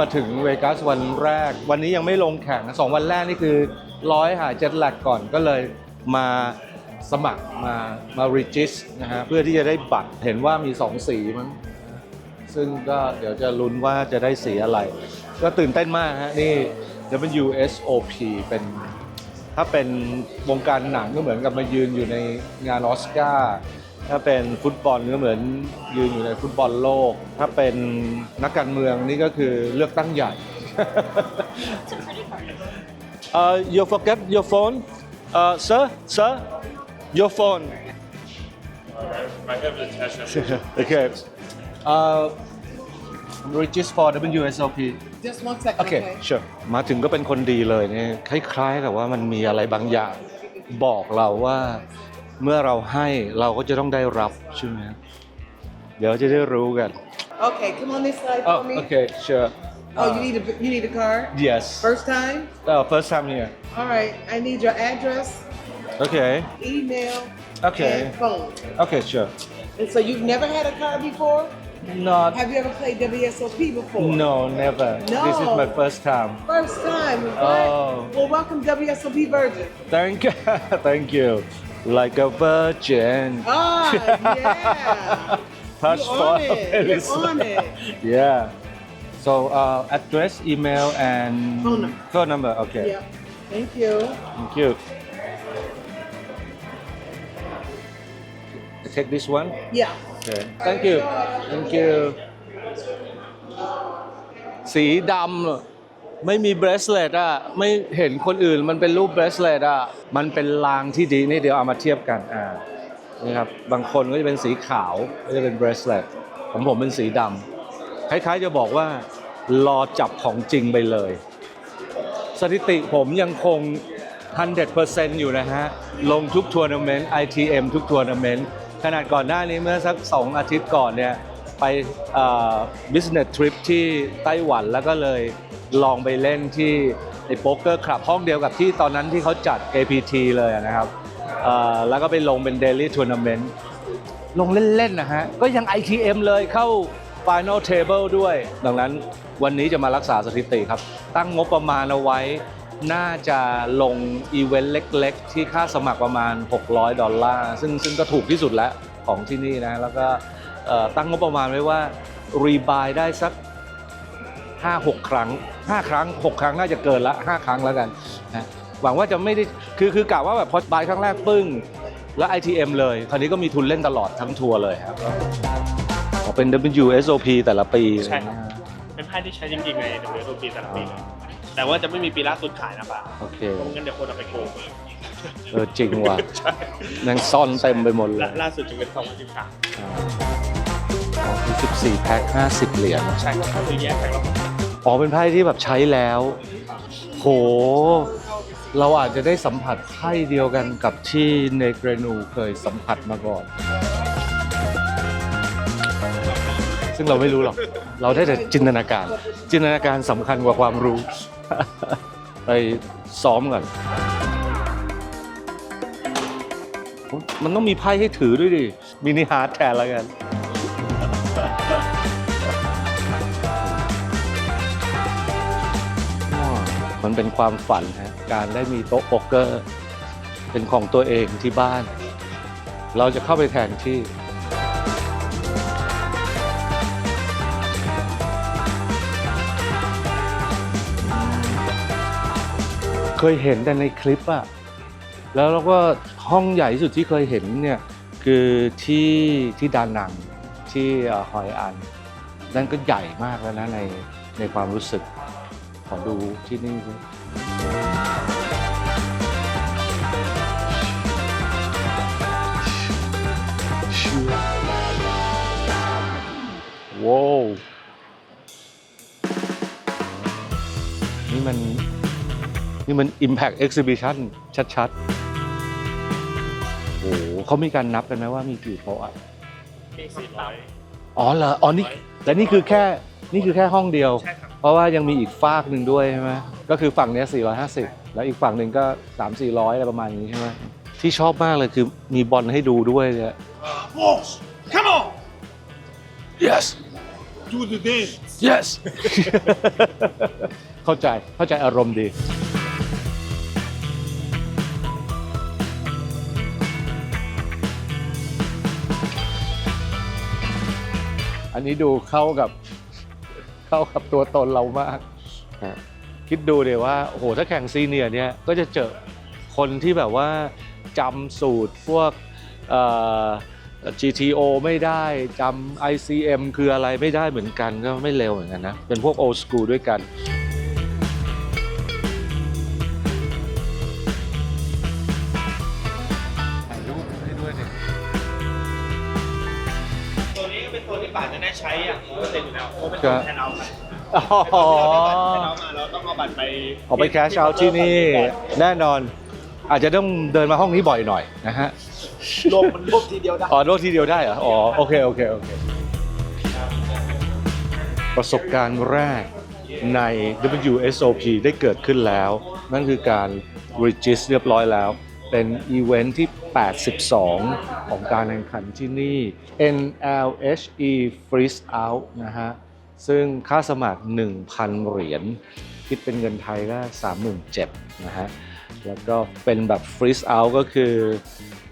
มาถึงเวกัสวันแรก วันนี้ยังไม่ลงแข่งสองวันแรกนี่คือร้อยหาเจ็ตแลกก่อนก็เลยมาสมัครมามารีจิสนะฮะเพื่อที่จะได้บัตรเห็นว่ามี2สีมั้งซึ่งก็เดี๋ยวจะลุ้นว่าจะได้สีอะไร ก็ตื่นเต้นมากฮะนี่ WSOP เป็นถ้าเป็นวงการหนังก็เหมือนกับมายืนอยู่ในงานออสการ์ ถ้าเป็นฟุตบอลก็เหมือนยืนอยู่ในฟุตบอลโลก ถ้าเป็นนักการเมืองนี่ก็คือเลือกตั้งใหญ่ uh, you forget your phone uh, sir sir your phone I have the test. okay uh, register for WSOP Just one second, โอเค okay? sure มาถึงก็เป็นคนดีเลยเนี่ยคล้ายๆกับว่ามันมีอะไรบางอย่างบอกเราว่า เมื่อเราให้เราก็จะต้องได้รับใช่ไหมเดี๋ยวจะได้รู้กัน Okay, come on this side อ๋อ for me. โอเค sure Oh, you need a you need a card. yes First time. uh, first time here All right. I need your address, okay email, Okay. and phone. okay sure And so you've never had a card before? not Have you ever played WSOP before? no never this is my No. first time First time. What? Oh. Well, welcome WSOP Virgin. thank you thank you like a virgin Ah, yeah. touch You're for on it. You're on it. yeah so uh, address email and Phone number. phone number okay Yeah. Thank you. thank you I take this one Yeah. okay thank you thank you สีดำเหรอ ไม่มีเบรสเลตอะไม่เห็นคนอื่นมันเป็นรูปเบรสเลตอะมันเป็นลางที่ดีนี่เดี๋ยวเอามาเทียบกันอ่านี่ครับบางคนก็จะเป็นสีขาวก็จะเป็นเบรสเลตของผมเป็นสีดำคล้ายๆจะบอกว่ารอจับของจริงไปเลย สถิติผมยังคง 100%อยู่นะฮะ ลงทุกทัวร์นาเมนต์ ITM ทุกทัวร์นาเมนต์ขนาดก่อนหน้านี้เมื่อสัก 2 อาทิตย์ก่อนเนี่ย ไป business trip ที่ไต้หวันแล้วก็เลย ลองไปเล่นที่ไอ้โป๊กเกอร์คลับห้องเดียวกับที่ตอนนั้นที่เขาจัด APT เลยนะครับแล้วก็ไปลงเป็น daily tournament ลงเล่นๆนะฮะ ก็ยัง ITM เลยเข้า Final Table ด้วย ดังนั้นวันนี้จะมารักษาสถิติครับ ตั้งงบประมาณเอาไว้ น่าจะลงอีเวนต์เล็กๆ ที่ค่าสมัครประมาณ 600 ดอลลาร์ซึ่งซึ่งก็ถูกที่สุดแล้วของที่นี่นะ แล้วก็ตั้งงบประมาณไว้ว่า รีบายได้สัก 5-6 ครั้ง 5 ครั้ง 6 ครั้งน่าจะเกินละ 5 ครั้งแล้วกันนะหวังว่าจะไม่ได้คือคือกะว่าแบบพอบายครั้งแรกปึ้ง แล้ว ITM เลย คราวนี้ก็มีทุนเล่นตลอดทั้งทัวร์เลยครับอ๋อเป็น WSOP แต่ละปีใช่ครับ เป็นไพ่ที่ใช้จริงๆใน WSOP แต่ละปีเลยแต่ว่าจะไม่มีปีล่าสุดขายนะป่ะโอเคเพราะงั้นเดี๋ยวคนเอาไปโกงเออจริงว่ะใช่นังซ่อนเต็มไปหมดเลยล่าล่าสุดจะเป็น2013อ๋อคือ14 แพ็ค 50 เหรียญ ใช่ครับก็คือแยกแพ็คละ อ๋อเป็นไพ่ที่แบบใช้แล้ว โห เราอาจจะได้สัมผัสไพ่เดียวกันกับที่เนเกรนูเคยสัมผัสมาก่อน ซึ่งเราไม่รู้หรอก เราได้แต่จินตนาการ จินตนาการสำคัญกว่าความรู้ ไปซ้อมก่อน มันต้องมีไพ่ให้ถือด้วยดิ มินิฮาร์ดแทนแล้วกัน มันเป็นความฝันฮะการได้มีโต๊ะโป๊กเกอร์ เป็นของตัวเองที่บ้าน เราจะเข้าไปแทนที่เคยเห็นแต่ในคลิปอะแล้วเราก็ห้องใหญ่ที่สุดที่เคยเห็นเนี่ยคือที่ที่ดานังที่เอ่อฮอยอัน นั่นก็ใหญ่มากแล้วนะในในความรู้สึก ขอดูที่นี่สิว้าวนี่มัน นี่มัน Impact Exhibition ชัดๆโอ้โหเขามีการนับกันไหมว่ามีกี่โต๊ะอะมี400อ๋ อเหรออ๋อนี่และนี่คือแค่นี่คือแค่ห้องเดียว ใช่ครับเพราะว่ายังมีอีกฟากหนึ่งด้วยใช่ไหมก็คือฝั่งเนี้ย450 แล้วอีกฝั่งหนึ่งก็ 3 400 อะไรประมาณนี้ใช่ไหมที่ชอบมากเลยคือมีบอลให้ดูด้วยเนี่ย Wolves come on yes do the dance yes เข้าใจเข้าใจอารมณ์ดี อันนี้ดูเข้ากับเข้ากับตัวตนเรามากนะคิดดูเลยว่าโอ้โหถ้าแข่งซีเนียร์เนี่ยก็จะเจอคนที่แบบว่าจำสูตรพวกเอ่อ GTO ไม่ได้จำ ICM คืออะไรไม่ได้เหมือนกันก็ไม่เร็วเหมือนกันนะ เป็นพวก old school ด้วยกัน อยู่แล้วเพราะเป็นคตัรัวบแทนเอาท์ครับอ๋อแทนเอาท์มาเราต้องเอาบัตรไปออกไปแคชเอาที่นี่ แน่นอน อาจจะต้องเดินมาห้องนี้บ่อยหน่อยนะฮะรวมมันรวมทีเดียวได้อ๋อโดดทีเดียวได้เหรออ๋อโอเคโอเคโอเคประสบการณ์แรกใน WSOP ได้เกิดขึ้นแล้ว นั่นคือการ register เรียบร้อยแล้ว เป็นอีเวนท์ที่ 82 ของการแข่งขันที่นี่ NLHE Freeze Out นะฮะ ซึ่งค่าสมัคร 1,000 เหรียญคิดเป็นเงินไทยก็37,000นะฮะแล้วก็เป็นแบบ freeze out ก็คือ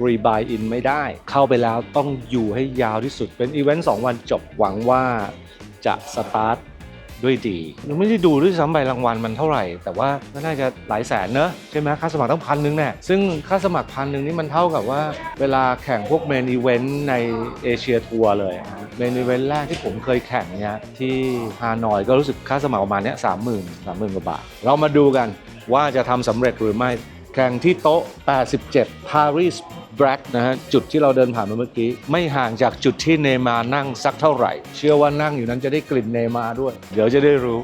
rebuy in ไม่ได้ เข้าไปแล้วต้องอยู่ให้ยาวที่สุดเป็นอีเวนต์2วันจบหวังว่าจะสตาร์ท ด้วยดียังไม่ได้ดูด้วยซ้ำใบรางวัลมันเท่าไหร่ แต่ว่าน่าจะหลายแสนเนอะใช่ไหมค่าสมัครต้องพันหนึ่งแน่ซึ่งค่าสมัครพันหนึ่งนี่มันเท่ากับว่า เวลาแข่งพวกเมนอีเวนต์ในเอเชียทัวร์เลยเมนอีเวนต์แรกที่ผมเคยแข่งเนี่ยที่ฮานอยก็รู้สึกค่าสมัครประมาณเนี้ยสามหมื่นสามหมื่นกว่าบาท เรามาดูกันว่าจะทำสำเร็จหรือไม่แข่งที่โต๊ะ 87 Paris Black นะฮะจุดที่เราเดินผ่านมาเมื่อกี้ ไม่ห่างจากจุดที่เนมานั่งสักเท่าไหร่ เชื่อว่านั่งอยู่นั้นจะได้กลิ่นเนมาด้วย เดี๋ยวจะได้รู้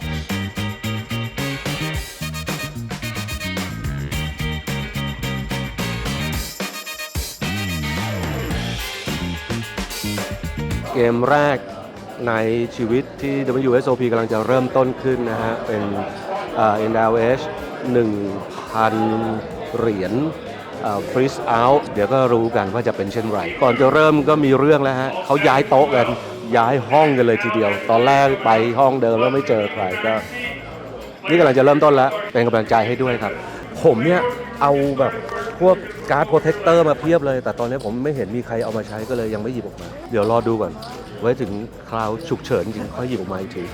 เกมแรกในชีวิตที่ WSOP กำลังจะเริ่มต้นขึ้นนะฮะ เป็นเอ่อ NLH 1,000 เหรียญ ฟรีสเอาท์เดี๋ยวก็รู้กันว่าจะเป็นเช่นไร ก่อนจะเริ่มก็มีเรื่องแล้วฮะเขาย้ายโต๊ะกัน ย้ายห้องกันเลยทีเดียว ตอนแรกไปห้องเดิมแล้วไม่เจอใครก็ นี่กำลังจะเริ่มต้นแล้ว เป็นกำลังใจให้ด้วยครับ ผมเนี่ยเอาแบบพวกการ์ดโปรเทคเตอร์มาเพียบเลย แต่ตอนนี้ผมไม่เห็นมีใครเอามาใช้ก็เลยยังไม่หยิบออกมา เดี๋ยวรอดูก่อน ไว้ถึงคราวฉุกเฉินจริงค่อยหยิบออกมาอีกที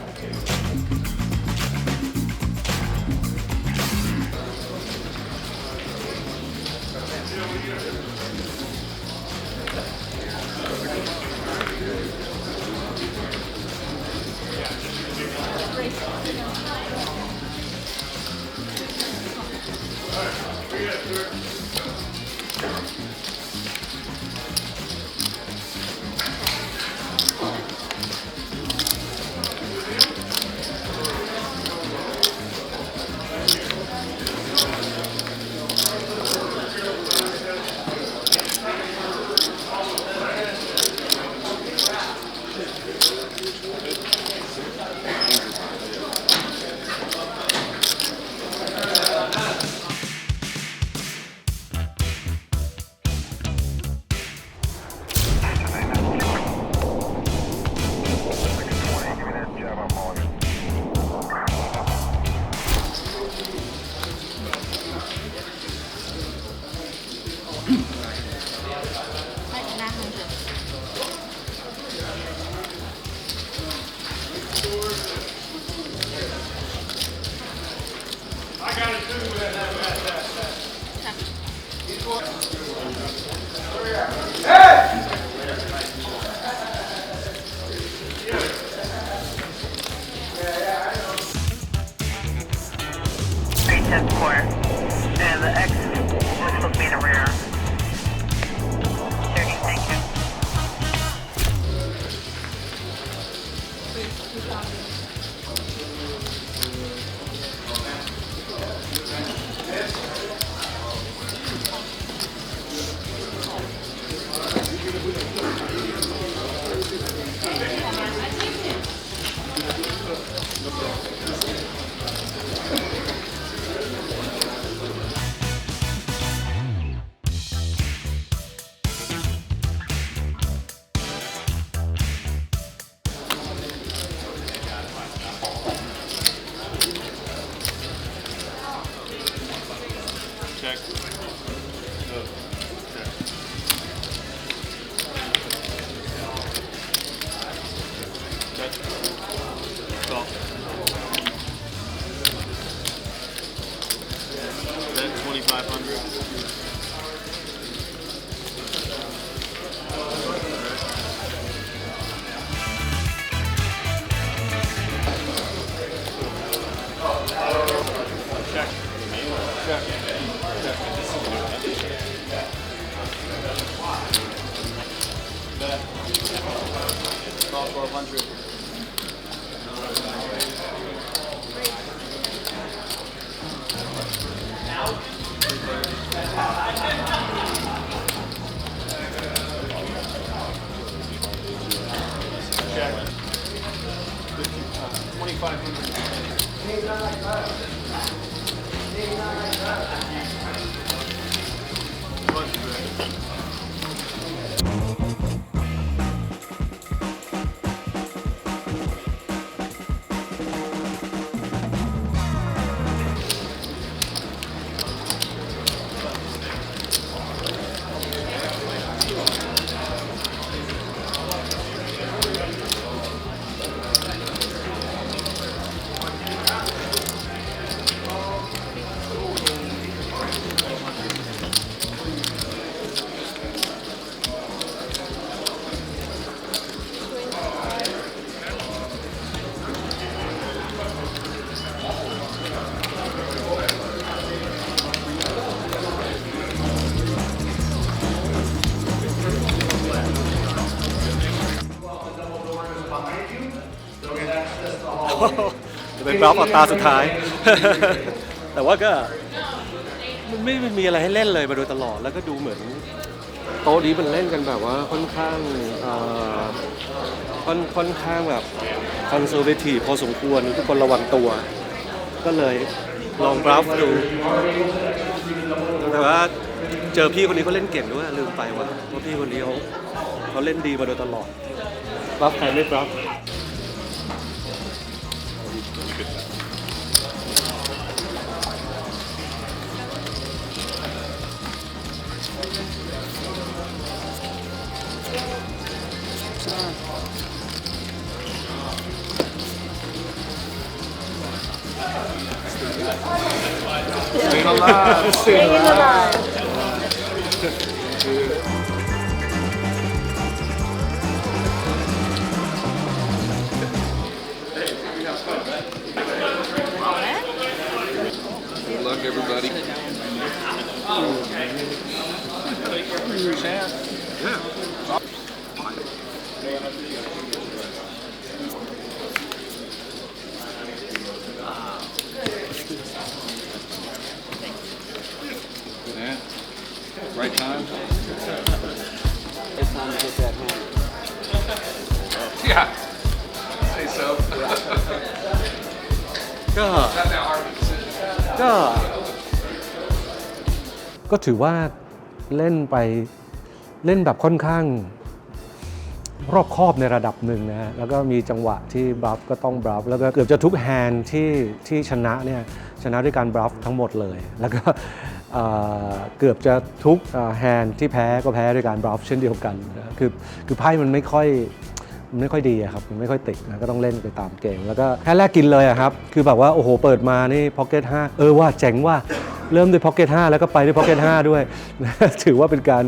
Yes. 2500. Check. Check. About 1200. faz. Entrar na. จะเป็นบล็อกตาสุดท้าย แต่ว่าก็มันไม่มีอะไรให้เล่นเลยมาโดยตลอดแล้วก็ดูเหมือน โต๊ะนี้มันเล่นกันแบบว่าค่อนข้างเอ่อค่อนค่อนข้างแบบคอนเซอร์เวทีพอสมควรทุกคนระวังตัว ก็เลยลองบลัฟดูแต่ว่าเจอพี่คนนี้เขาเล่นเก่งด้วยลืมไปว่าว่าพี่คนนี้เขาเขาเล่นดีมาโดยตลอดบลัฟใครไม่บลัฟ Staying alive. Staying alive. Good luck, everybody. Yeah. Right time? It's time to get that hand. Yeah. Say so. ก็ Not that hard of a decision. ก็ก็ถือว่าเล่นไปเล่นแบบค่อนข้างรอบคอบในระดับหนึ่งนะฮะ แล้วก็มีจังหวะที่บลัฟก็ต้องบลัฟ แล้วก็เกือบจะทุกแฮนด์ที่ที่ชนะเนี่ยชนะด้วยการบลัฟทั้งหมดเลย แล้วก็ เกือบจะทุกแฮนด์ที่แพ้ก็แพ้ด้วยการบลัฟเช่นเดียวกันคือคือไพ่มันไม่ค่อยมันไม่ค่อยดีอะครับมันไม่ค่อยติดนะก็ต้องเล่นไปตามเกม แล้วก็แค่แรกกินเลยอะครับ คือแบบว่าโอ้โหเปิดมานี่พ็อกเก็ต5เออว่าเจ๋งว่าเริ่มด้วยพ็อกเก็ต5แล้วก็ไปด้วยพ็อกเก็ต5ด้วย ถือว่าเป็นการ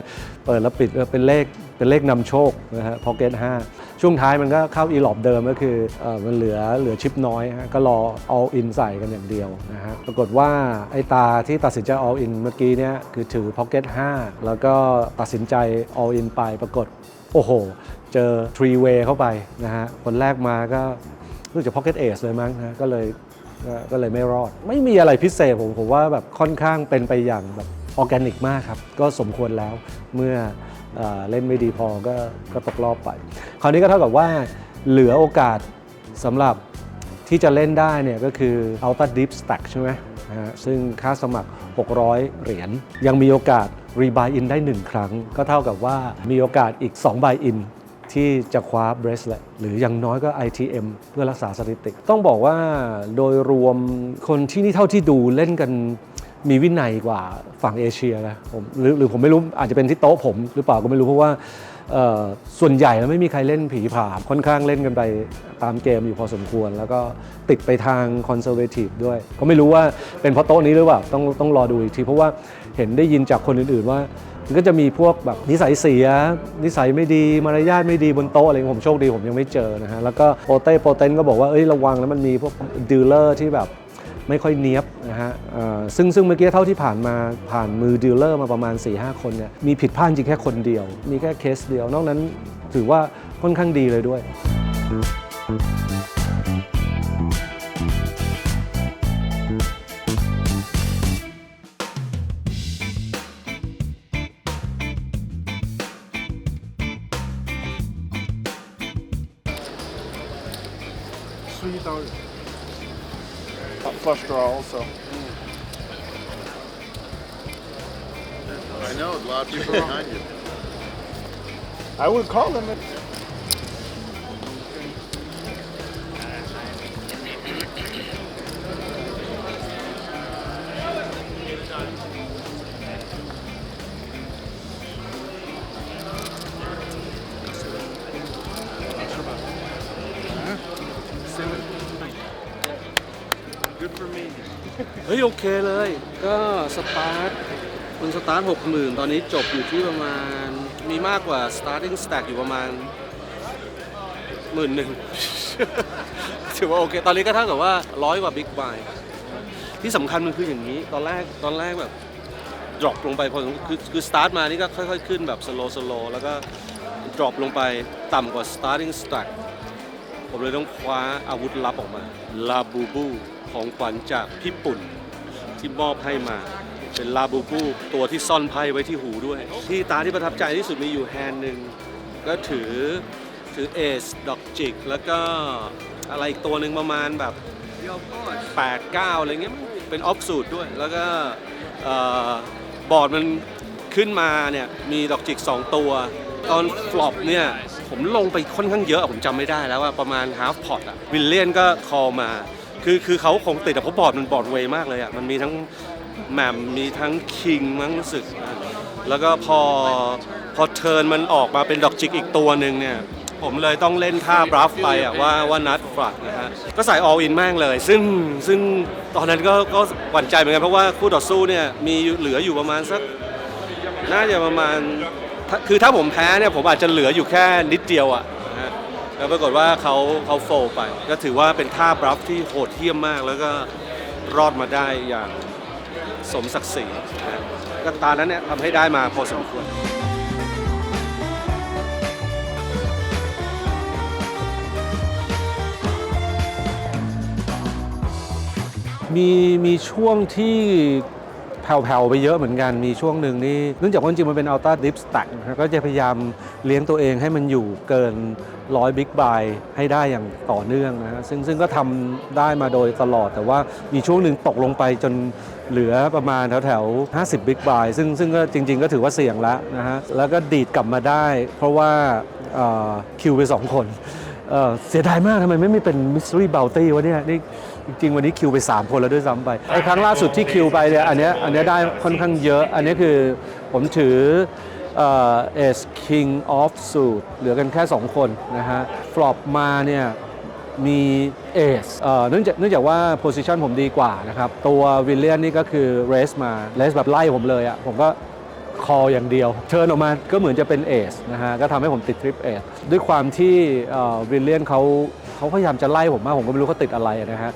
เปิดแล้วปิดเป็นเลขเป็นเลขนำโชคนะฮะพ็อกเก็ต5 ช่วงท้ายมันก็เข้าอีหลอบเดิมก็คือออมันเหลือเหลือชิปน้อยฮะก็รอ all in ใส่กันอย่างเดียวนะฮะปรากฏว่าไอ้ตาที่ตัดสินใจ all in เมื่อกี้เนี่ยคือถือพ็อกเก็ต5แล้วก็ตัดสินใจ all in ไปปรากฏโอ้โห เจอ three way เข้าไปนะฮะคนแรกมาก็รู้จัก pocket ace เลยมั้งนะก็เลยก็ก็เลยไม่รอด ไม่มีอะไรพิเศษผมผมว่าแบบค่อนข้างเป็นไปอย่างแบบออร์แกนิกมากครับ ก็สมควรแล้วเมื่อ เล่นไม่ดีพอก็ก็ตกรอบไป คราวนี้ก็เท่ากับว่าเหลือโอกาสสำหรับที่จะเล่นได้เนี่ยก็คือ Ultra Deep Stack ใช่ไหมฮะซึ่งค่าสมัคร 600 เหรียญ ยังมีโอกาส Rebuy In ได้ 1 ครั้ง ก็เท่ากับว่ามีโอกาสอีก2 Buy In ที่จะคว้า Bracelet หรืออย่างน้อยก็ ITM เพื่อรักษาสถิติ ต้องบอกว่าโดยรวมคนที่นี่เท่าที่ดูเล่นกัน มีวินัยกว่าฝั่งเอเชียนะผมหรือหรือผมไม่รู้อาจจะเป็นที่โต๊ะผมหรือเปล่าก็ไม่รู้เพราะว่าส่วนใหญ่แล้วไม่มีใครเล่นผีผามค่อนข้างเล่นกันไปตามเกมอยู่พอสมควร แล้วก็ติดไปทางคอนเซอร์เวทีฟด้วย ก็ไม่รู้ว่าเป็นเพราะโต๊ะนี้หรือเปล่าต้องต้องรอดูอีกทีเพราะว่าเห็นได้ยินจากคนอื่น ๆ ว่ามันก็จะมีพวกแบบนิสัยเสีย นิสัยไม่ดีมารยาทไม่ดีบนโต๊ะอะไรผมโชคดีผมยังไม่เจอนะฮะแล้วก็โปเต้โปเตนก็บอกว่าเอ้ยระวังแล้วมันมีพวกดีลเลอร์ที่แบบไม่ค่อยเนี้ยบ นะฮะซึ่งซึ่งเมื่อกี้เท่าที่ผ่านมาผ่านมือดีลเลอร์มาประมาณ 4-5 คนเนี่ยมีผิดพลาดจริงแค่คนเดียว มีแค่เคสเดียวนอกนั้นถือว่าค่อนข้างดีเลยด้วย Also. I know, a lot of people behind you. I would call them. Good โอเคเลย ก็สตาร์ทมันสตาร์ทหกหมื่นตอนนี้จบอยู่ที่ประมาณมีมากกว่า starting stack อยู่ประมาณหมื่นหนึ่งถือว่าโอเค ตอนนี้ก็เท่ากับว่าร้อยกว่า big buy ที่สำคัญมันคืออย่างนี้ ตอนแรกตอนแรกแบบ drop ลงไปพอคือคือ start มานี่ก็ค่อยๆ ขึ้นแบบ slow slow แล้วก็ drop ลงไปต่ำกว่า starting stack ผมเลยต้องคว้าอาวุธลับออกมาลาบูบูของขวัญจากพี่ปุ่น ที่มอบให้มา เป็นลาบูบูตัวที่ซ่อนไพ่ไว้ที่หูด้วย ที่ตาที่ประทับใจที่สุดมีอยู่แฮนด์หนึ่งก็ถือถือเอสดอกจิก แล้วก็อะไรอีกตัวหนึ่งประมาณแบบ8 9อะไรเงี้ยเป็นออฟสูตรด้วย แล้วก็บอร์ดมันขึ้นมาเนี่ยมีดอกจิก 2 ตัว ตอนฟลอปเนี่ยผมลงไปค่อนข้างเยอะ ผมจำไม่ได้แล้วว่าประมาณฮาฟพอตอะวิลเลียนก็คอมา คือคือเขาคงติดแต่เพราบอร์ดมันบอร์ดเวย์มากเลยอะมันมีทั้งแหม่มมีทั้งคิงมั้งรู้สึก แล้วก็พอพอเทิร์นมันออกมาเป็นดอกจิกอีกตัวหนึ่งเนี่ยผมเลยต้องเล่นท่าบรัฟไปอะว่าว่านัดฟลัดนะฮะก็ใส่ออลอินมากเลย ซึ่งซึ่งตอนนั้นก็ก็หวั่นใจเหมือนกันเพราะว่าคู่ต่อสู้เนี่ยมีเหลืออยู่ประมาณสักน่าจะประมาณ คือถ้าผมแพ้เนี่ยผมอาจจะเหลืออยู่แค่นิดเดียวอะนะฮะ แล้วปรากฏว่าเขาเขาโฟลไป ก็ถือว่าเป็นท่าบรัฟที่โหดเหี้ยมมาก แล้วก็รอดมาได้อย่างสมศักดิ์ศรีนะก็ตานั้นเนี่ยทำให้ได้มาพอสมควร มีมีช่วงที่แผ่วๆไปเยอะเหมือนกัน มีช่วงหนึ่งนี่เนื่องจากว่าจริงๆมันเป็นอัลต้าดิฟสแต็กก็จะพยายาม เลี้ยงตัวเองให้มันอยู่เกินร้อยบิ๊กบายให้ได้อย่างต่อเนื่องนะฮะซึ่งซึ่งก็ทำได้มาโดยตลอด แต่ว่ามีช่วงหนึ่งตกลงไปจนเหลือประมาณแถวๆ50บิ๊กบายซึ่งซึ่งก็จริง ๆ ก็ถือว่าเสี่ยงแล้วนะฮะแล้วก็ดีดกลับมาได้ เพราะว่าคิวไปสองคนเเสียดายมากทำไมไม่ม่เป็นมิส t รี y บ o ลตี้วะเนี่ยนี่จริง ๆ วันนี้คิวไป 3 คนแล้วด้วยซ้ำไปไอ้ครั้งล่าสุดที่คิวไปเนี่ยอันเนี้ยอันเนี้ยได้ค่อนข้างเยอะ อันนี้คือผมถือ เอสคิงออฟสูตเหลือกันแค่ 2 คนนะฮะฟลอปมาเนี่ยมีเอสเนื่องจากเนื่องจากว่าโพซิชันผมดีกว่านะครับ ตัววิลเลียนนี่ก็คือเรสมาเรสแบบไล่ผมเลยอะ่ะ ผมก็คออย่างเดียว เชิญออกมาก็เหมือนจะเป็นเอสนะฮะ ก็ทำให้ผมติดทริปเอสด้วยความที่วิลเลียนเขาเขาพยายามจะไล่ผมมาก ผมก็ไม่รู้เขาติดอะไรนะฮะ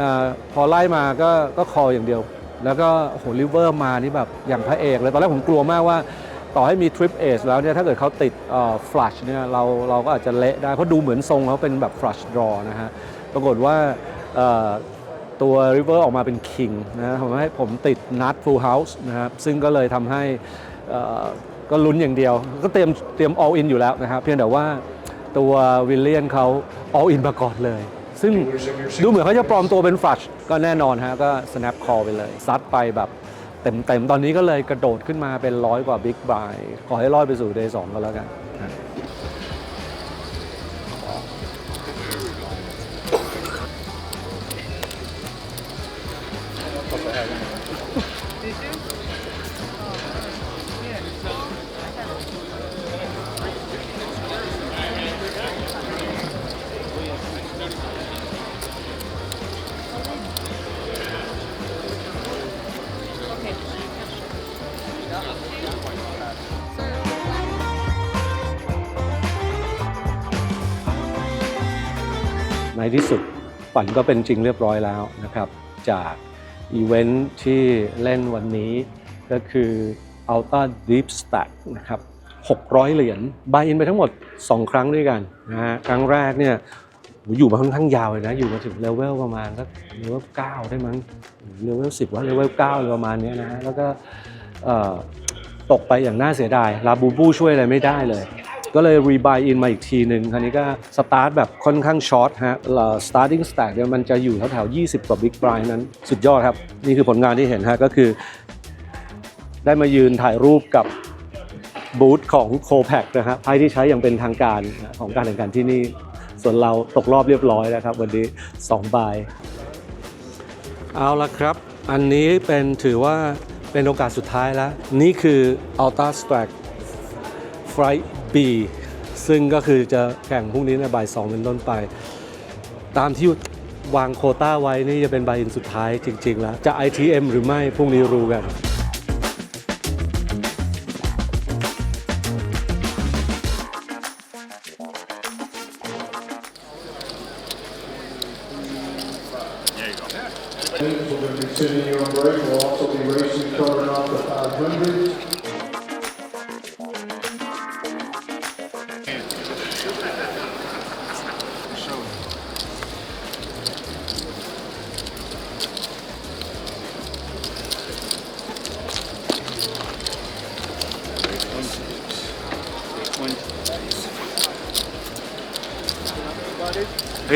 ออพอไล่มาก็ก็คออย่างเดียว แล้วก็โอ้โหลิเวอร์มานี่แบบอย่างพระเอกเลย ตอนแรกผมกลัวมากว่า ต่อให้มีทริปเอสแล้วเนี่ยถ้าเกิดเขาติดฟลัชเนี่ยเราเราก็อาจจะเละได้ เพราะดูเหมือนทรงเขาเป็นแบบฟลัชดรอนะฮะปรากฏว่าเอ่อตัว River ออกมาเป็น King นะทำให้ผมติดนัด Full House นะครับซึ่งก็เลยทำให้เอ่อก็ลุ้นอย่างเดียว ก็เตรียมเตรียม all in อยู่แล้วนะครับเพียงแต่ว่าตัววิลเลียนเขา all in มาก่อนเลย ซึ่งดูเหมือนเขาจะปลอมตัวเป็นฟลัชก็แน่นอนฮะก็ snap call ไปเลย ซัดไปแบบ เต็มๆ ตอนนี้ก็เลยกระโดดขึ้นมาเป็นร้อยกว่าบิ๊กบายขอให้รอดไปสู่เดย์สองก็แล้วกัน ที่สุดฝันก็เป็นจริงเรียบร้อยแล้วนะครับ จากอีเวนท์ที่เล่นวันนี้ก็คือ Ultra Deep Stack นะครับ 600 เหรียญบายอินไปทั้งหมด 2 ครั้งด้วยกันนะฮะครั้งแรกเนี่ยอยู่มาค่อนข้างยาวเลยนะ อยู่มาถึงเลเวลประมาณสักเลเวล9ได้มั้งเลเวล10ว่าเลเวล9อะไรประมาณเนี้ยนะแล้วก็ตกไปอย่างน่าเสียดายลาบูบูช่วยอะไรไม่ได้เลย ก็เลยรีบายอินมาอีกทีหนึ่งคราวนี้ก็สตาร์ทแบบค่อนข้างช็อตฮะ starting stack เนี่ยมันจะอยู่แถวๆ20 กว่า big blind นั้นสุดยอดครับ นี่คือผลงานที่เห็นฮะก็คือ ได้มายืนถ่ายรูปกับบูธของโคแพคนะครับไพ่ที่ใช้อย่างเป็นทางการของการแข่งขันที่นี่ ส่วนเราตกรอบเรียบร้อยแล้วครับ วันนี้2ใบเอาละครับ อันนี้เป็นถือว่าเป็นโอกาสสุดท้ายแล้ว นี่คือ Ultra Stack Flight B ซึ่งก็คือจะแข่งพรุ่งนี้ในบ่าย2เป็นต้นไป ตามที่วางโคต้าไว้นี่จะเป็นใบอินสุดท้ายจริง ๆ แล้ว จะ ITM หรือไม่พรุ่งนี้รู้กัน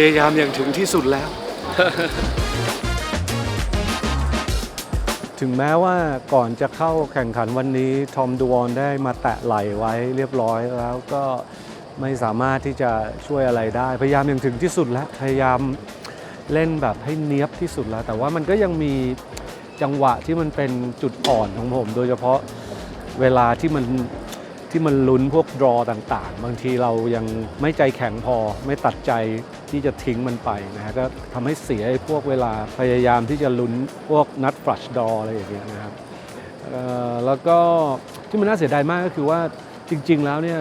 ยายามอย่างถึงที่สุดแล้ว ถึงแม้ว่าก่อนจะเข้าแข่งขันวันนี้ ทอมดูวอนได้มาแตะไหลไว้เรียบร้อยแล้วก็ไม่สามารถที่จะช่วยอะไรได้ พยายามอย่างถึงที่สุดแล้ว พยายามเล่นแบบให้เนี้ยบที่สุดแล้ว แต่ว่ามันก็ยังมีจังหวะที่มันเป็นจุดอ่อนของผม โดยเฉพาะเวลาที่มันที่มันลุ้นพวกดรอต่างๆ บางทีเรายังไม่ใจแข็งพอไม่ตัดใจ ที่จะทิ้งมันไปนะฮะก็ทำให้เสียพวกเวลาพยายามที่จะลุ้นพวกนัดฟลัชดออะไรอย่างเงี้ยนะครับแล้วก็ที่มันน่าเสียดายมากก็คือว่าจริง ๆ แล้วเนี่ย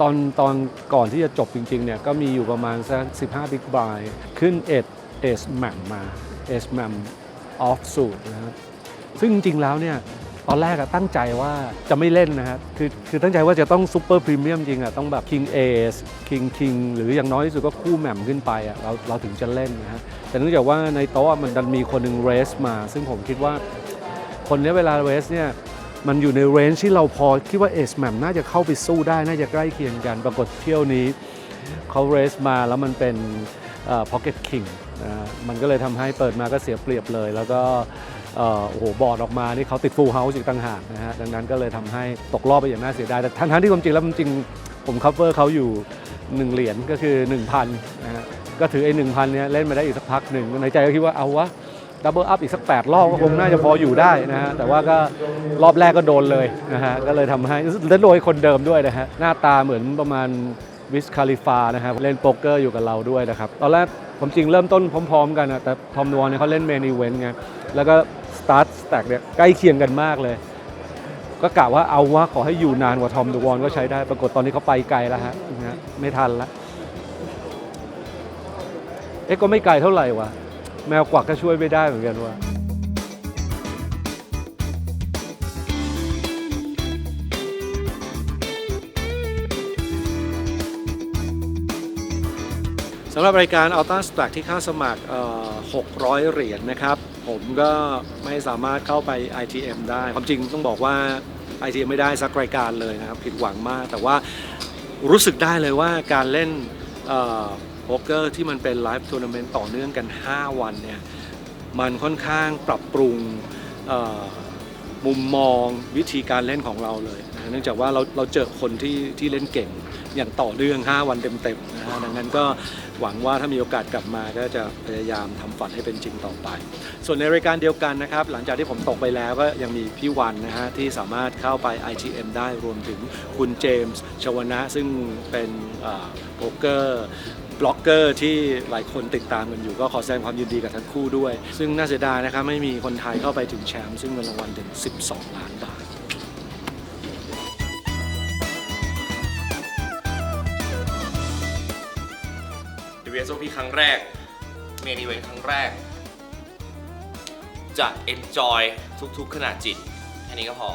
ตอนตอนก่อนที่จะจบจริงๆเนี่ยก็มีอยู่ประมาณสัก 15 Big Buy ขึ้นเอ็ดเอสแมมมาเอสแมมออฟสูตรนะครับซึ่งจริงๆแล้วเนี่ย ตอนแรกอะตั้งใจว่าจะไม่เล่นนะครับคือคือตั้งใจว่าจะต้องซูเปอร์พรีเมียมจริงอะต้องแบบ King Ace King King หรืออย่างน้อยที่สุดก็คู่แหม่มขึ้นไปอะเราเราถึงจะเล่นนะฮะแต่เนื่องจากว่าในโต๊ะมันดันมีคนหนึ่งเรสมา ซึ่งผมคิดว่าคนนี้เวลาเรสเนี่ยมันอยู่ในเรนจ์ที่เราพอคิดว่าเอสแหม่มน่าจะเข้าไปสู้ได้น่าจะใกล้เคียงกัน ปรากฏเที่ยวนี้เขาเรสมาแล้วมันเป็นพ็อกเก็ตคิงนะฮะมันก็เลยทำให้เปิดมาก็เสียเปรียบเลยแล้วก็ โอ้โหบอร์ดออกมานี่เขาติดฟูลเฮาส์อีกต่างหากนะฮะดังนั้นก็เลยทำให้ตกรอบไปอย่างน่าเสียดายแต่ทั้งที่ความจริงแล้วจริงผมคัฟเวอร์เขาอยู่ 1 เหรียญก็คือ 1,000นะฮะก็ถือไอ้หนึ่งพันเนี้ยเล่นมาได้อีกสักพักหนึ่งในใจก็คิดว่าเอาวะดับเบิลอัพอีกสัก 8 รอบก็คงน่าจะพออยู่ได้นะฮะ แต่ว่าก็รอบแรกก็โดนเลยนะฮะ ก็เลยทำให้และโดยคนเดิมด้วยนะฮะ หน้าตาเหมือนประมาณวิสคาลิฟานะครับเล่นโป๊กเกอร์อยู่กับเราด้วยนะครับ ตอนแรกผมจริงเริ่มต้นพร้อม ๆ กันนะแต่ทอมนวเนี่ยเขาเล่นเมนอีเวนต์ไงแล้วก็ ตาร์ทสแต็กเนี่ยใกล้เคียงกันมากเลย ก็กะว่าเอาว่าขอให้อยู่นานกว่าทอมดูวอนก็ใช้ได้ ปรากฏตอนนี้เขาไปไกลแล้วฮะนะไม่ทันแล้วเอ๊ะก็ไม่ไกลเท่าไหร่วะแมวกวักก็ช่วยไม่ได้เหมือนกันว่ะ สำหรับรายการ Ultra Stack ที่ค่าสมัคร 600 เหรียญนะครับ ผมก็ไม่สามารถเข้าไป ITM ได้ ความจริงต้องบอกว่า ITM ไม่ได้สักรายการเลยนะครับ ผิดหวังมาก แต่ว่ารู้สึกได้เลยว่าการเล่นโป๊กเกอร์ที่มันเป็นไลฟ์ทัวร์นาเมนต์ต่อเนื่องกัน 5 วันเนี่ย มันค่อนข้างปรับปรุงมุมมองวิธีการเล่นของเราเลยนะเนื่องจากว่าเราเราเจอคนที่ที่เล่นเก่ง อย่างต่อเนื่อง 5 วันเต็มๆนะฮะดังนั้นก็หวังว่าถ้ามีโอกาสกลับมาก็จะพยายามทำฝันให้เป็นจริงต่อไป ส่วนในรายการเดียวกันนะครับ หลังจากที่ผมตกไปแล้วก็ยังมีพี่วันนะฮะที่สามารถเข้าไป ITM ได้รวมถึงคุณเจมส์ชวนะ ซึ่งเป็นโป๊กเกอร์บล็อกเกอร์ที่หลายคนติดตามกันอยู่ก็ขอแสดงความยินดีกับทั้งคู่ด้วย ซึ่งน่าเสียดายนะครับไม่มีคนไทยเข้าไปถึงแชมป์ซึ่งเงินรางวัลถึง 12 ล้านบาท WSOP ครั้งแรกเมนิเวนครั้งแรก จะ enjoy ทุกๆขนาดจิต แค่นี้ก็พอ